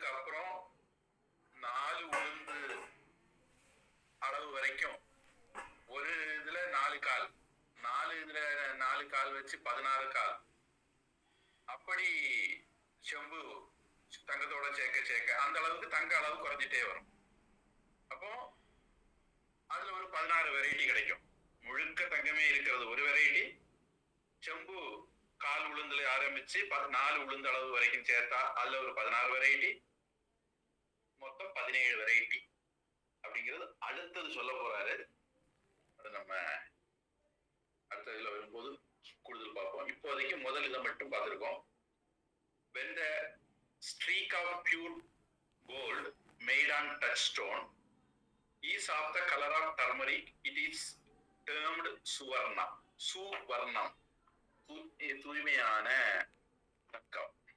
அதுக்கப்புறம் நாலு உளுந்து அளவு வரைக்கும். ஒரு இதுல நாலு கால். நாலு இதுல நாலு கால் வச்சு பதினாறு கால். அப்படி செம்பு தங்கத்தோட சேர்க்க சேர்க்க. அந்த அளவுக்கு தங்க அளவு குறைஞ்சிட்டே வரும். அப்போ அதுல ஒரு பதினாறு வெரைட்டி கிடைக்கும். முழுக்க தங்கமே இருக்கிறது ஒரு வெரைட்டி செம்பு கால் உளுந்துல ஆரம்பிச்சு ப- நாலு உளுந்து அளவு வரைக்கும் சேர்த்தா அதுல ஒரு பதினாறு வெரைட்டி பதினேழு வெரைட்டி அப்படிங்கிறது அடுத்தது சொல்ல போறாரு. அது நம்ம அடுத்த இதில் வரும்போது கூடுதல் பார்ப்போம். இப்போதைக்கு முதல் இதை மட்டும் பார்த்துருக்கோம். When the streak of pure gold made on touchstone is of the colour of turmeric it is termed சுவர்ணம் சுவர்ணம் தூய்மையான